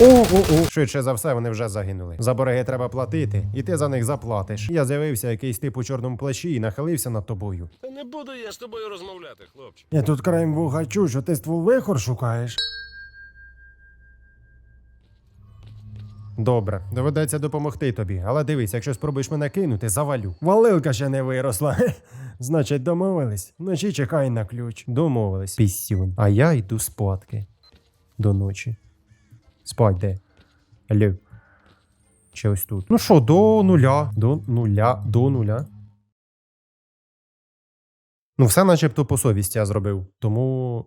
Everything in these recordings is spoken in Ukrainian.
О-о-о. Швидше за все, вони вже загинули. За борги треба платити, і ти за них заплатиш. Я з'явився якийсь тип у чорному плащі і нахилився над тобою. Та не буду я з тобою розмовляти, хлопче. Я тут краєм вуха чую, що ти ствол вихор шукаєш. Добре, доведеться допомогти тобі, але дивись, якщо спробуєш мене кинути, завалю. Валилка ще не виросла. Значить, домовились. Вночі чекай на ключ. Домовились. Пісюн. А я йду спадки. До ночі. Спать де? Алло. Чи ось тут. Ну що, до нуля. До нуля. До нуля. Ну, все начебто по совісті я зробив. Тому.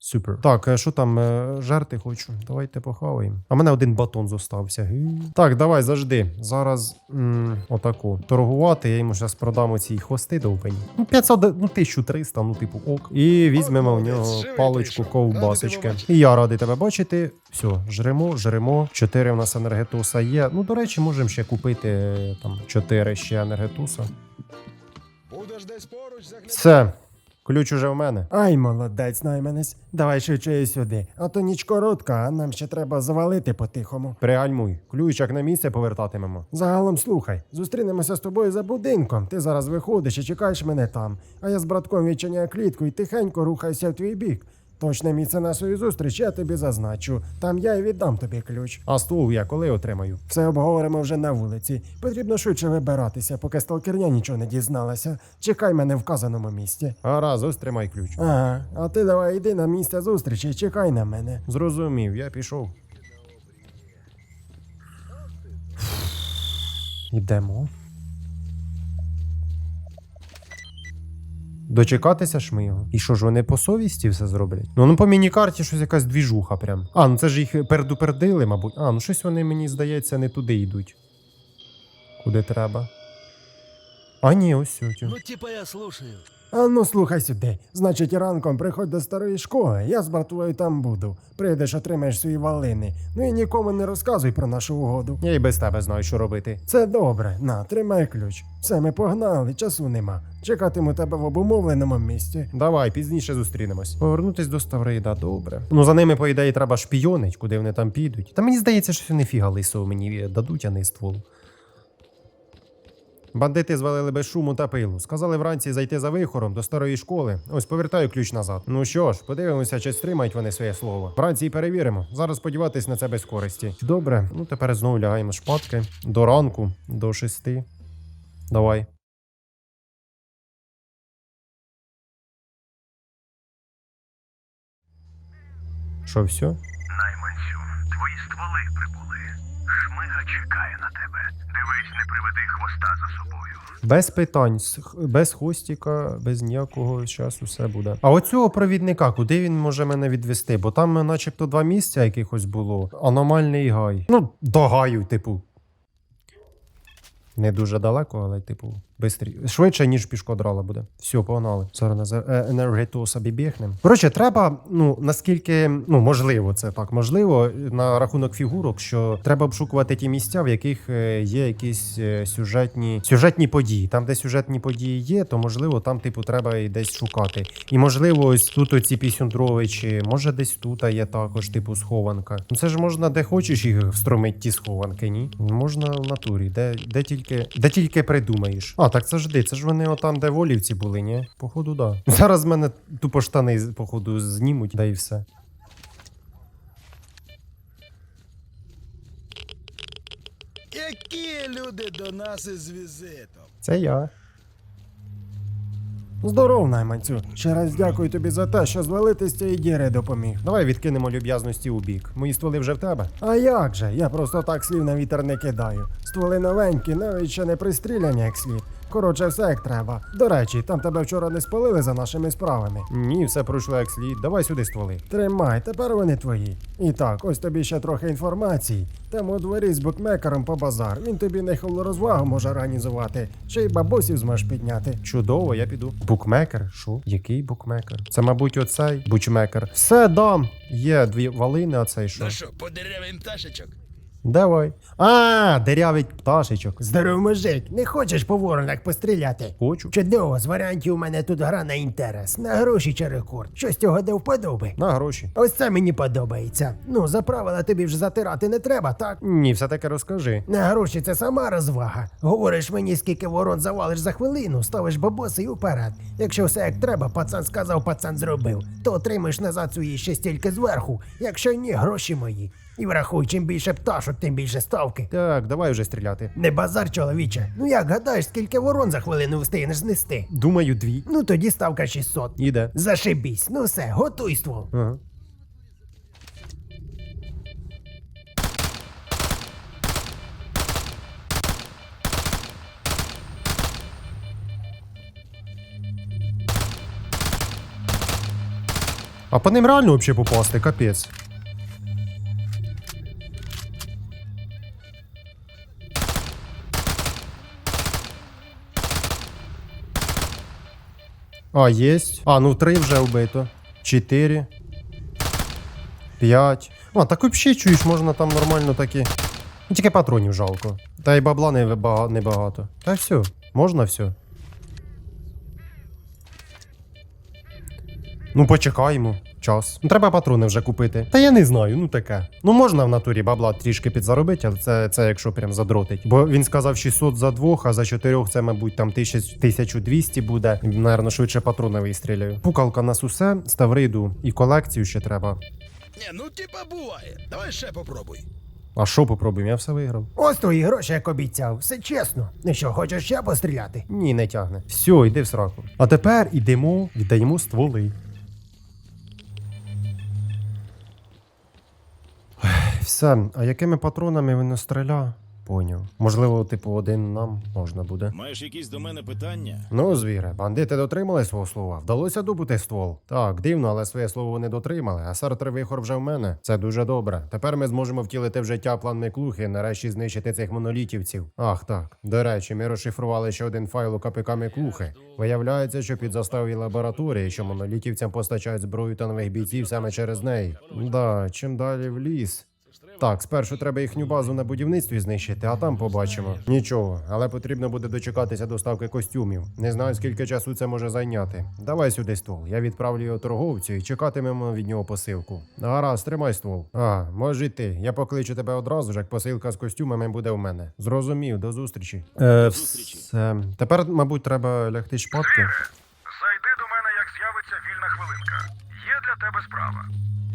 Супер. Так, е, що там, е, жерти хочу. Давайте похаваємо. А мене один батон зостався. Так, давай, завжди. Зараз м, отаку. Торгувати, я йому зараз продам оці хвости довбені. Ну, 500, ну 1300, ну типу ок. І візьмемо в нього паличку ковбасочки. І я радий тебе бачити. Все, жремо, жремо. Чотири у нас енергетуса є. Ну, до речі, можемо ще купити е, там чотири ще енергетуса. Будеш десь поруч. Все. Ключ уже в мене. Ай, молодець, найманець. Давай швидше сюди. А то ніч коротка, а нам ще треба завалити по-тихому. Пригальмуй. Ключ як на місце повертатимемо. Загалом слухай, зустрінемося з тобою за будинком. Ти зараз виходиш і чекаєш мене там. А я з братком відчиняю клітку і тихенько рухаюся в твій бік. Точне місце нашої зустрічі я тобі зазначу. Там я і віддам тобі ключ. А ствол я коли отримаю? Все обговоримо вже на вулиці. Потрібно швидше вибиратися, поки сталкерня нічого не дізналася. Чекай мене в вказаному місці. Гаразд, ось тримай ключ. Ага, а ти давай йди на місце зустрічі чекай на мене. Зрозумів, я пішов. Йдемо. Дочекатися ж ми його. І що ж вони по совісті все зроблять? Ну, ну по міні-карті щось якась двіжуха прям. А, ну це ж їх передупердили, мабуть. А, ну щось вони, мені здається, не туди йдуть. Куди треба. А ні, ось. Ну, типа я слушаю. А ну слухай сюди. Значить, ранком приходь до старої школи, я з братвою там буду. Прийдеш, отримаєш свої валини. Ну і нікому не розказуй про нашу угоду. Я і без тебе знаю, що робити. Це добре. На, тримай ключ. Все, ми погнали, часу нема. Чекатиму тебе в обумовленому місці. Давай, пізніше зустрінемось. Повернутись до Ставрида, добре. Ну за ними, по ідеї, треба шпіонить, куди вони там підуть. Та мені здається, що вони фіга лисого мені дадуть, а не ствол. Бандити звалили без шуму та пилу. Сказали вранці зайти за вихором до старої школи. Ось повертаю ключ назад. Ну що ж, подивимося, чи стримають вони своє слово. Вранці й перевіримо. Зараз сподіватись на це без користі. Добре, ну тепер знову лягаємо шпатки. До ранку, до шести. Давай. Що, все? Найманцю, твої стволи прибули. Шмига чекає на тебе. Дивись, не приведи хвоста за собою. Без питань, без хвостіка, без ніякого часу все буде. А оцього провідника, куди він може мене відвести? Бо там, е, начебто, два місця якихось було. Аномальний гай. Ну, до гаю, типу. Не дуже далеко, але, типу, бистрі. Швидше, ніж пішкодрала буде. Все, погнали. Зараз е, енергетоса бібігнем. Коротше, треба, ну, наскільки, ну, можливо, це так можливо, на рахунок фігурок, що треба обшукувати ті місця, в яких е, є якісь е, сюжетні, сюжетні події. Там, де сюжетні події є, то можливо, там, типу, треба і десь шукати. І можливо, ось тут оці пісюндровичі, може, десь тут є також, типу, схованка. Ну це ж можна де хочеш їх встромити, ті схованки, ні? Можна в натурі, де, де тільки, де тільки придумаєш. А, так це ж де? Це ж вони отам, де волівці були, ні? Походу, да. Зараз мене тупо штани, походу, знімуть, да і все. Які люди до нас із візитом? Це я. Здоров, найманцю. Ще раз дякую тобі за те, що звалити з цієї діри допоміг. Давай відкинемо люб'язності у бік. Мої стволи вже в тебе. А як же? Я просто так слів на вітер не кидаю. Стволи новенькі, навіть ще не пристріляні як слід. Коротше, все як треба. До речі, там тебе вчора не спалили за нашими справами. Ні, все пройшло як слід. Давай сюди стволи. Тримай, тепер вони твої. І так, ось тобі ще трохи інформації. Там у дворі з букмекером по базар. Він тобі нехилу розвагу може організувати, ще й бабусів зможеш підняти. Чудово, я піду. Букмекер? Що? Який букмекер? Це, мабуть, оцей бучмекер. Все дам. Є дві валини, а цей що? Ну що, по деревим пташечок? Давай. А, дерявий пташечок. Здоров, мужик, не хочеш по воронах постріляти? Хочу. Чудово, з варіантів у мене тут гра на інтерес. На гроші чи рекорд. Щось цього до вподоби. На гроші. Ось це мені подобається. Ну, за правила тобі вже затирати не треба, так? Ні, все таки розкажи. На гроші це сама розвага. Говориш мені, скільки ворон завалиш за хвилину, ставиш бабоси і вперед. Якщо все як треба, пацан сказав, пацан зробив, то отримаєш назад свої ще стільки зверху. Якщо ні, гроші мої. І врахуй, чим більше пташок, тим більше ставки. Так, давай вже стріляти. Не базар, чоловіче. Ну як гадаєш, скільки ворон за хвилину встигнеш знести? Думаю, дві. Ну тоді ставка 600. Іде. Зашибісь, ну все, готуй ствол. Ага. А по ним реально вообще попасти, капець. А, єсть. А, ну три вже вбито. Чотири. П'ять. А, так взагалі чуєш, можна там нормально такі. Ну, тільки патронів жалко. Та й бабла небагато. Та все, можна все. Ну, почекаємо. Час. Ну, треба патрони вже купити. Та я не знаю, ну таке. Ну можна в натурі бабла трішки підзаробити, але це, це якщо прям задротить. Бо він сказав 600 за двох, а за чотирьох це, мабуть, там 1000 1200 буде. Наверно, швидше патрони вистріляю. Пукалка нас усе, ставриду і колекцію ще треба. Ні, ну типа буває. Давай ще попробуй. А що попробуємо? Я все виграв. Ось твої гроші, як обіцяв. Все чесно. Ну що, хочеш ще постріляти? Ні, не тягне. Все, йди в сраку. А тепер ідемо, віддаємо стволи. Все, а якими патронами він стріля? Поняв. Можливо, типу, один нам можна буде. Маєш якісь до мене питання? Ну, звіре, бандити дотримали свого слова. Вдалося добути ствол. Так, дивно, але своє слово вони дотримали. А сартер вихор вже в мене. Це дуже добре. Тепер ми зможемо втілити в життя план Миклухи, нарешті знищити цих монолітівців. Ах так. До речі, ми розшифрували ще один файл у КПК Миклухи. Виявляється, що під заставі лабораторії, що монолітівцям постачають зброю та нових бійців саме через неї. Да, чим далі в ліс. Так, спершу треба їхню базу на будівництві знищити, а там побачимо. Нічого, але потрібно буде дочекатися доставки костюмів. Не знаю, скільки часу це може зайняти. Давай сюди ствол. Я відправлю його торговцю і чекатимемо від нього посилку. Гаразд, тримай ствол. А, може йти. Я покличу тебе одразу ж, як посилка з костюмами буде в мене. Зрозумів, до зустрічі. Е, зустрічі. все. Тепер, мабуть, треба лягти шпатки. Зайди до мене, як з'явиться вільна хвилинка. Є для тебе справа.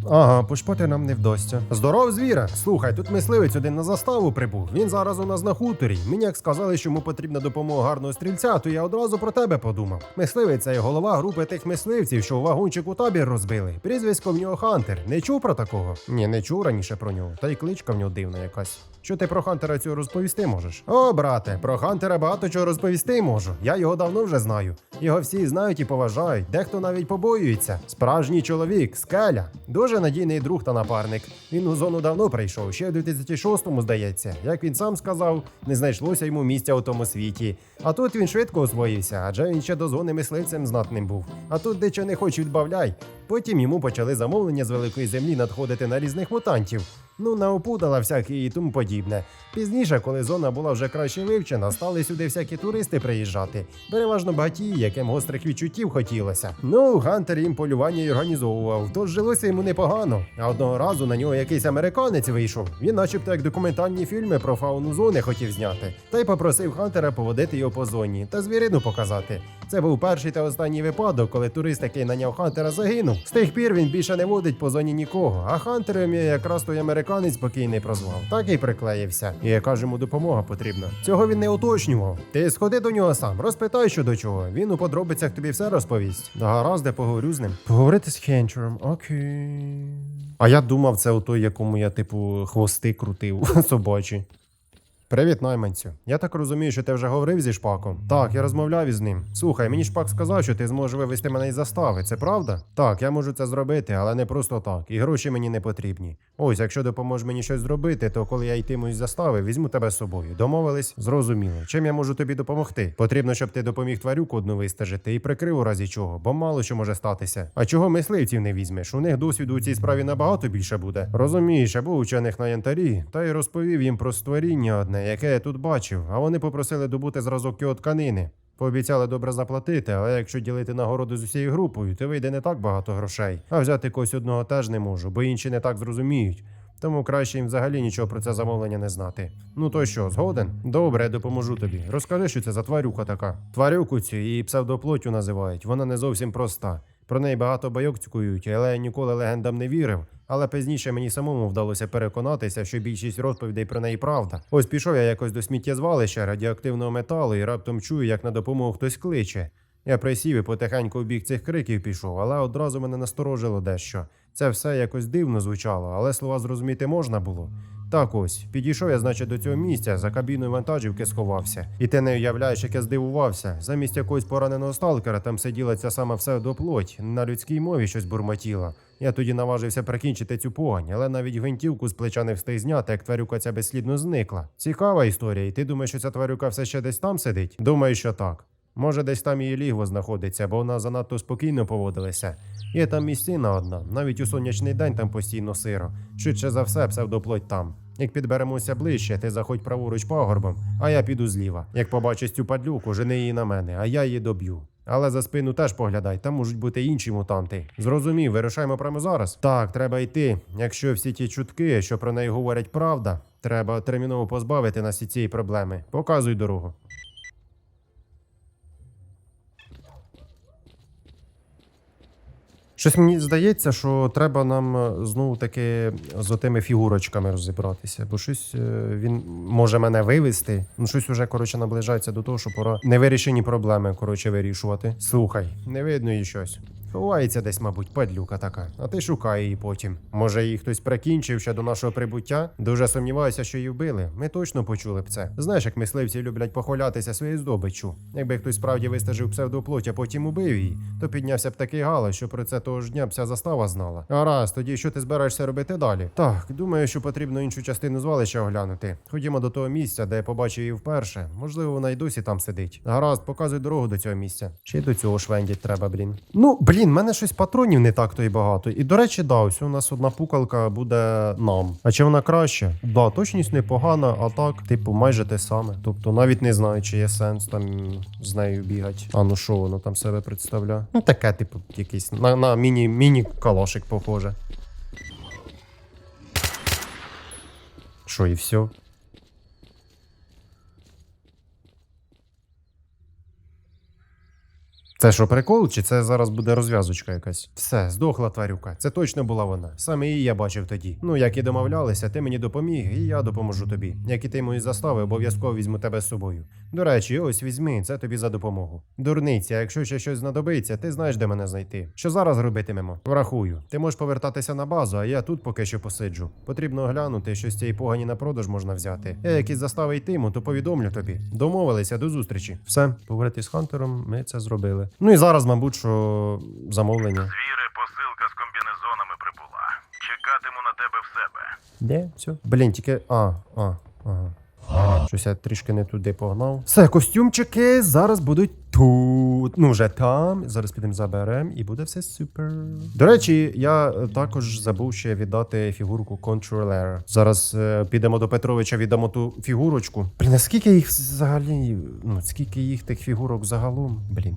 Ага, пошпати нам не вдасться. Здоров, звіре! Слухай, тут мисливець один на заставу прибув. Він зараз у нас на хуторі. Мені як сказали, що йому потрібна допомога гарного стрільця, то я одразу про тебе подумав. Мисливець це голова групи тих мисливців, що вагончик у табір розбили. Прізвисько в нього Хантер. Не чув про такого? Ні, не чув раніше про нього. Та й кличка в нього дивна якась. Що ти про Хантера цього розповісти можеш? О, брате, про Хантера багато чого розповісти можу. Я його давно вже знаю. Його всі знають і поважають, дехто навіть побоюється. Справжній чоловік, скеля, дуже надійний друг та напарник. Він у зону давно прийшов, ще в 2006-му, здається. Як він сам сказав, не знайшлося йому місця у тому світі. А тут він швидко освоївся, адже він ще до зони мисливцем знатним був. А тут дечо не хоч відбавляй. Потім йому почали замовлення з великої землі надходити на різних мутантів. Ну, на опудала всякі і тому подібне. Пізніше, коли зона була вже краще вивчена, стали сюди всякі туристи приїжджати. Переважно багаті, яким гострих відчуттів хотілося. Ну, Гантер їм полювання й організовував, тож жилося йому непогано. А одного разу на нього якийсь американець вийшов. Він, начебто, як документальні фільми про фауну зони хотів зняти. Та й попросив Хантера поводити його по зоні та звірину показати. Це був перший та останній випадок, коли турист, який наняв Хантера, загинув. З тих пір він більше не водить по зоні нікого. А Хантером я якраз той американець спокійний прозвав. Так і приклеївся. І яка ж йому допомога потрібна. Цього він не уточнював. Ти сходи до нього сам, розпитай, що до чого. Він у подробицях тобі все розповість. Да гаразд, я поговорю з ним. Поговорити з Хенчером, окей. А я думав, це у той, якому я, типу, хвости крутив собачі. Привіт, найманцю. Я так розумію, що ти вже говорив зі шпаком. Так, я розмовляв із ним. Слухай, мені шпак сказав, що ти зможеш вивести мене із застави. Це правда? Так, я можу це зробити, але не просто так. І гроші мені не потрібні. Ось, якщо допоможеш мені щось зробити, то коли я йтиму із застави, візьму тебе з собою. Домовились? Зрозуміло. Чим я можу тобі допомогти? Потрібно, щоб ти допоміг тварюку одну вистежити і прикрив у разі чого, бо мало що може статися. А чого мисливців не візьмеш? У них досвіду у цій справі набагато більше буде. Розумієш, або учених на янтарі, та й розповів їм про створіння одне, яке я тут бачив, а вони попросили добути зразок його тканини. Пообіцяли добре заплатити, але якщо ділити нагороду з усією групою, то вийде не так багато грошей. А взяти когось одного теж не можу, бо інші не так зрозуміють. Тому краще їм взагалі нічого про це замовлення не знати. Ну то що, згоден? Добре, я допоможу тобі. Розкажи, що це за тварюка така. Тварюку цю її псевдоплоттю називають. Вона не зовсім проста. Про неї багато байок цькують, але я ніколи легендам не вірив. Але пізніше мені самому вдалося переконатися, що більшість розповідей про неї правда. Ось пішов я якось до сміттєзвалища радіоактивного металу і раптом чую, як на допомогу хтось кличе. Я присів і потихеньку в бік цих криків пішов, але одразу мене насторожило дещо. Це все якось дивно звучало, але слова зрозуміти можна було. Так ось, підійшов я, значить, до цього місця, за кабіною вантажівки сховався. І ти не уявляєш, як я здивувався. Замість якогось пораненого сталкера там сиділа ця сама псевдоплоть, на людській мові щось бурмотіла. Я тоді наважився прикінчити цю погань, але навіть гвинтівку з плеча не встиг зняти, як тварюка ця безслідно зникла. Цікава історія, і ти думаєш, що ця тварюка все ще десь там сидить? Думаю, що так. Може, десь там її лігво знаходиться, бо вона занадто спокійно поводилася. Є там місцина одна, навіть у сонячний день там постійно сиро. Швидше за все, псевдоплоть там. Як підберемося ближче, ти заходь праворуч пагорбом, а я піду зліва. Як побачиш цю падлюку, жени її на мене, а я її доб'ю. Але за спину теж поглядай, там можуть бути інші мутанти. Зрозумів, вирушаємо прямо зараз. Так, треба йти. Якщо всі ті чутки, що про неї говорять правда, треба терміново позбавити нас і цієї проблеми. Показуй дорогу. Щось мені здається, що треба нам е, знову таки з отими фігурочками розібратися, бо щось е, він може мене вивести. Ну, щось уже коротше наближається до того, що пора невирішені проблеми коротше вирішувати. Слухай, не видно і щось. Ховається десь, мабуть, падлюка така, а ти шукай її потім. Може, її хтось прикінчив ще до нашого прибуття? Дуже сумніваюся, що її вбили. Ми точно почули б це. Знаєш, як мисливці люблять похвалятися своєю здобиччю. Якби хтось справді вистежив псевдоплоть, а потім убив її, то піднявся б такий галас, що про це того ж дня вся застава знала. Гаразд, тоді що ти збираєшся робити далі? Так, думаю, що потрібно іншу частину звалища оглянути. Ходімо до того місця, де я побачив її вперше. Можливо, вона й досі там сидить. Гаразд, показуй дорогу до цього місця. Чи до цього швендять треба, блін. Ну, блін, в мене щось патронів не так то й багато. І до речі, да, ось у нас одна пукалка буде нам. А чи вона краще? Да, точність непогана, а так, типу, майже те саме. Тобто навіть не знаю, чи є сенс там з нею бігати. А ну що воно там себе представляє? Ну таке, типу, якийсь на, на міні, міні калашик похоже. Що, і все? Це що, прикол, чи це зараз буде розв'язочка якась? Все, здохла тварюка. Це точно була вона. Саме її я бачив тоді. Ну, як і домовлялися, ти мені допоміг, і я допоможу тобі. Як і ти мої застави, обов'язково візьму тебе з собою. До речі, ось візьми, це тобі за допомогу. Дурниця, якщо ще щось знадобиться, ти знаєш, де мене знайти. Що зараз робитимемо? Врахую. Ти можеш повертатися на базу, а я тут поки що посиджу. Потрібно оглянути, що з цієї погані на продаж можна взяти. Я якісь застави йтиму, то повідомлю тобі. Домовилися, до зустрічі. Все, поговорити з Хантером, ми це зробили. Ну і зараз, мабуть, що замовлення. Звіри, посилка з комбінезонами прибула. Чекатиму на тебе в себе. Де? Все. Блін, тільки. А, а, ага. Щось я трішки не туди погнав. Все, костюмчики зараз будуть тут. Ну, вже там. Зараз підемо заберемо і буде все супер. До речі, я е, також забув ще віддати фігурку контролера. Зараз е, підемо до Петровича, віддамо ту фігурочку. Блін, а скільки їх взагалі? Ну, скільки їх тих фігурок загалом? Блін.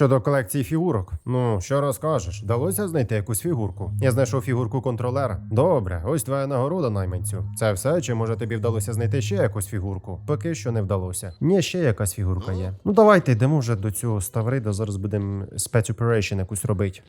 Щодо колекції фігурок, ну що розкажеш? Вдалося знайти якусь фігурку? Я знайшов фігурку контролера. Добре, ось твоя нагорода, найманцю. Це все, чи може тобі вдалося знайти ще якусь фігурку? Поки що не вдалося. Ні, ще якась фігурка є. Ну давайте йдемо вже до цього ставрида. Зараз будемо спецоперейшн якусь робити.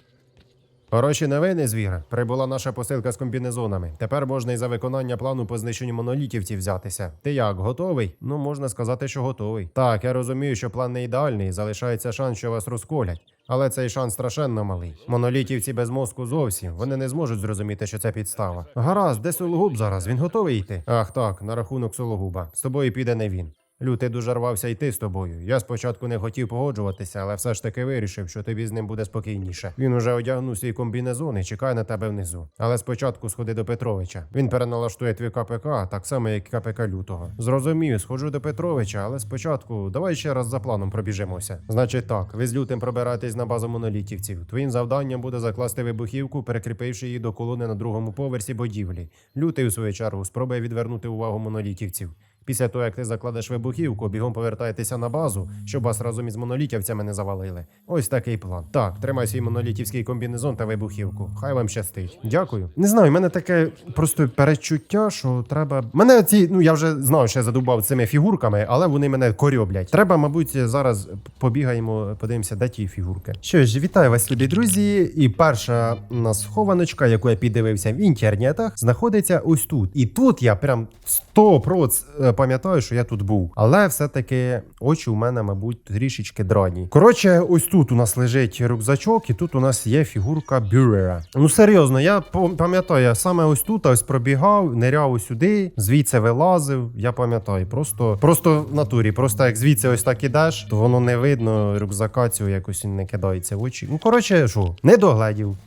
Хороші новини, звіра. Прибула наша посилка з комбінезонами. Тепер можна і за виконання плану по знищенню монолітівців взятися. Ти як, готовий? Ну, можна сказати, що готовий. Так, я розумію, що план не ідеальний, залишається шанс, що вас розколять. Але цей шанс страшенно малий. Монолітівці без мозку зовсім. Вони не зможуть зрозуміти, що це підстава. Гаразд, де Сологуб зараз? Він готовий йти? Ах так, на рахунок Сологуба. З тобою піде не він. Лютий дуже рвався йти з тобою. Я спочатку не хотів погоджуватися, але все ж таки вирішив, що тобі з ним буде спокійніше. Він уже одягнув свій комбінезон і чекає на тебе внизу. Але спочатку сходи до Петровича. Він переналаштує твій КПК, так само як і КПК лютого. Зрозумів, сходжу до Петровича, але спочатку давай ще раз за планом пробіжимося. Значить так, ви з лютим пробираєтесь на базу монолітівців. Твоїм завданням буде закласти вибухівку, перекріпивши її до колони на другому поверсі будівлі. Лютий, у свою чергу, спробує відвернути увагу монолітівців. Після того, як ти закладеш вибухівку, бігом повертаєтеся на базу, щоб вас разом із монолітівцями не завалили. Ось такий план. Так, тримай свій монолітівський комбінезон та вибухівку. Хай вам щастить. Дякую. Не знаю, в мене таке просто перечуття, що треба. Мене ці, ну я вже знав, що я задубав цими фігурками, але вони мене корьоблять. Треба, мабуть, зараз побігаємо, подивимося, де ті фігурки. Що ж, вітаю вас, любі друзі. І перша у нас схованочка, яку я піддивився в інтернетах, знаходиться ось тут. І тут я прям 100% е, пам'ятаю, що я тут був. Але все-таки очі у мене, мабуть, трішечки драні. Коротше, ось тут у нас лежить рюкзачок, і тут у нас є фігурка бюрера. Ну серйозно, я пам'ятаю, я саме ось тут ось пробігав, ниряв сюди, звідси вилазив. Я пам'ятаю, просто, просто в натурі, просто як звідси ось так ідеш, то воно не видно, рюкзака цього якось не кидається в очі. Ну коротше, що, не догледів.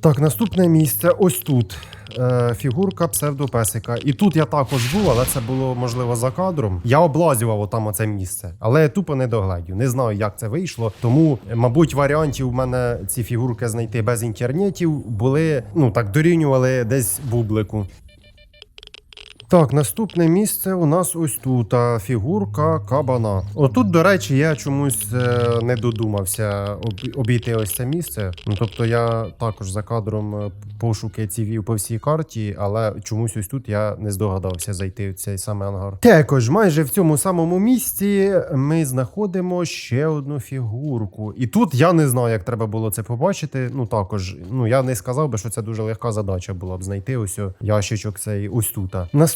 Так, наступне місце ось тут. Е, фігурка псевдопесика. І тут я також був, але це було можливо за кадром. Я облазював отам оце місце, але я тупо не догледів. Не знаю, як це вийшло. Тому, мабуть, варіантів у мене ці фігурки знайти без інтернетів були, ну так дорівнювали десь бублику. Так, наступне місце у нас ось тут фігурка кабана. Отут, до речі, я чомусь е, не додумався обійти ось це місце. Ну тобто я також за кадром е, пошуки ці вів по всій карті, але чомусь ось тут я не здогадався зайти в цей саме ангар. Також майже в цьому самому місці ми знаходимо ще одну фігурку. І тут я не знаю, як треба було це побачити. Ну також, ну я не сказав би, що це дуже легка задача була б знайти ось ящичок цей ось тут.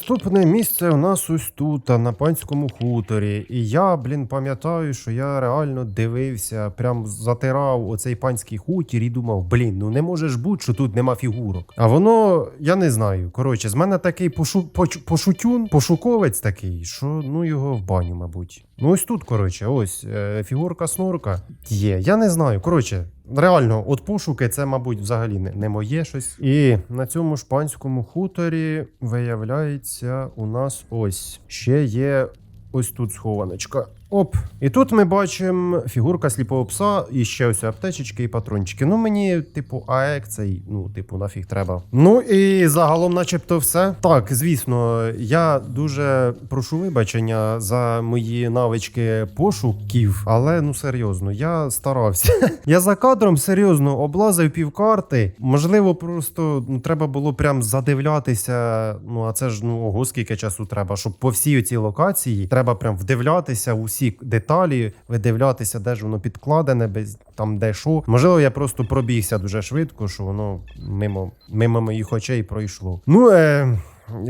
Наступне місце у нас ось тут, на панському хуторі. І я, блін, пам'ятаю, що я реально дивився, прям затирав оцей панський хутір і думав, блін, ну не може ж бути, що тут нема фігурок. А воно, я не знаю. Коротше, з мене такий пошу, поч- пошутюн, пошуковець такий, що ну його в баню, мабуть. Ну ось тут, коротше, ось е, фігурка снорка є. Я не знаю. Коротше, реально, от пошуки це, мабуть, взагалі не, не моє щось. І на цьому шпанському хуторі виявляється, у нас ось ще є ось тут схованочка. Оп, і тут ми бачимо фігурка сліпого пса і ще ось аптечечки і патрончики. Ну мені, типу, АЕК цей, ну, типу, нафіг треба. Ну і загалом, начебто, все. Так, звісно, я дуже прошу вибачення за мої навички пошуків, але ну серйозно, я старався. я за кадром серйозно облазив півкарти. Можливо, просто ну, треба було прям задивлятися. Ну а це ж ну ого, скільки часу треба, щоб по всій цій локації треба прям вдивлятися у всі деталі, видивлятися, де ж воно підкладене, без там де що. Можливо, я просто пробігся дуже швидко, що воно мимо, мимо моїх очей пройшло. Ну е.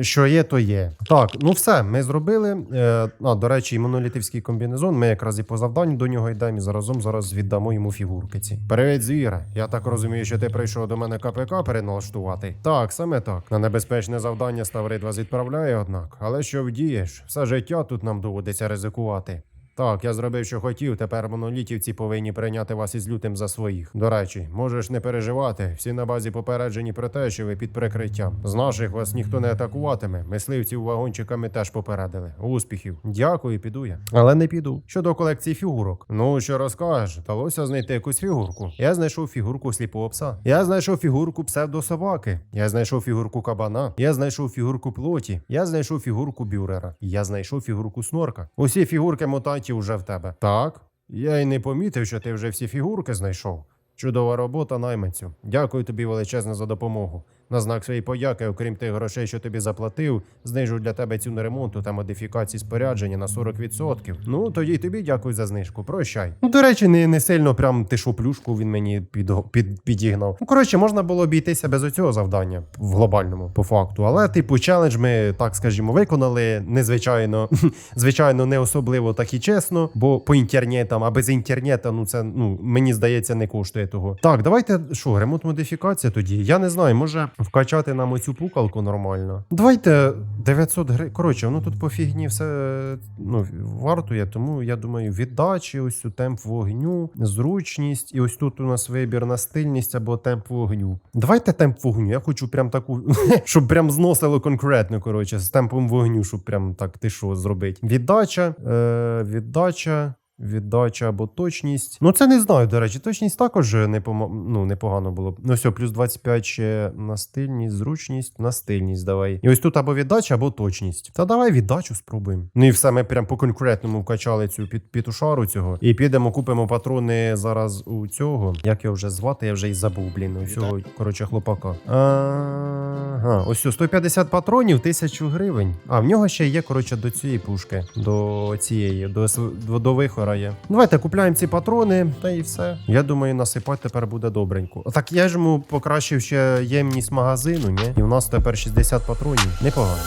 Що є, то є. Так, ну все, ми зробили. Е, а, до речі, і монолітівський комбінезон. Ми якраз і по завданню до нього йдемо і заразом зараз віддамо йому фігурки ці. Привіт, звіра. Я так розумію, що ти прийшов до мене КПК переналаштувати. Так, саме так. На небезпечне завдання Ставрид вас відправляє, однак. Але що вдієш? Все життя тут нам доводиться ризикувати. Так, я зробив, що хотів. Тепер монолітівці повинні прийняти вас із лютим за своїх. До речі, можеш не переживати. Всі на базі попереджені про те, що ви під прикриттям. З наших вас ніхто не атакуватиме. Мисливців вагончиками теж попередили. Успіхів. Дякую, піду я. Але не піду. Щодо колекції фігурок. Ну що розкажеш? Вдалося знайти якусь фігурку. Я знайшов фігурку сліпого пса. Я знайшов фігурку псевдособаки. Я знайшов фігурку кабана. Я знайшов фігурку плоті. Я знайшов фігурку бюрера. Я знайшов фігурку снорка. Усі фігурки мутантів вже в тебе. Так. Я й не помітив, що ти вже всі фігурки знайшов. Чудова робота, найманцю. Дякую тобі величезне за допомогу. На знак своєї подяки, окрім тих грошей, що тобі заплатив, знижу для тебе ціну ремонту та модифікації спорядження на 40%. Ну тоді й тобі дякую за знижку. Прощай. Ну, до речі, не, не сильно прям ти що плюшку він мені під, під, підігнав. Ну, коротше, можна було обійтися без оцього завдання в глобальному, по факту. Але, типу, челендж ми, так скажімо, виконали. Незвичайно, звичайно, не особливо так і чесно, бо по інтернетам, а без інтернету, ну це ну мені здається, не коштує того. Так, давайте що, ремонт модифікація тоді. Я не знаю, може вкачати нам оцю пукалку нормально. Давайте 900 гривень. Коротше, воно тут по фігні все ну, вартує, тому я думаю, віддачі, ось цю темп вогню, зручність, і ось тут у нас вибір на стильність або темп вогню. Давайте темп вогню. Я хочу прям таку, щоб прям зносило конкретно. Коротше, з темпом вогню, щоб прям так ти що зробити. Віддача, е, віддача. Віддача або точність. Ну, це не знаю, до речі. Точність також не помо... ну, непогано було. Ну, все, плюс 25 ще на стильність, зручність, на стильність давай. І ось тут або віддача, або точність. Та давай віддачу спробуємо. Ну і все, ми прям по конкретному вкачали цю під, пітушару цього. І підемо, купимо патрони зараз у цього. Як його вже звати, я вже і забув, блін. У цього, коротше, хлопака. Ага, ось все, 150 патронів, 1000 гривень. А в нього ще є, коротше, до цієї пушки, до цієї, до, до, до є. Давайте купляємо ці патрони, та і все. Я думаю, насипати тепер буде добренько. Так я ж йому покращив ще ємність магазину, ні? І в нас тепер 60 патронів. Непогано.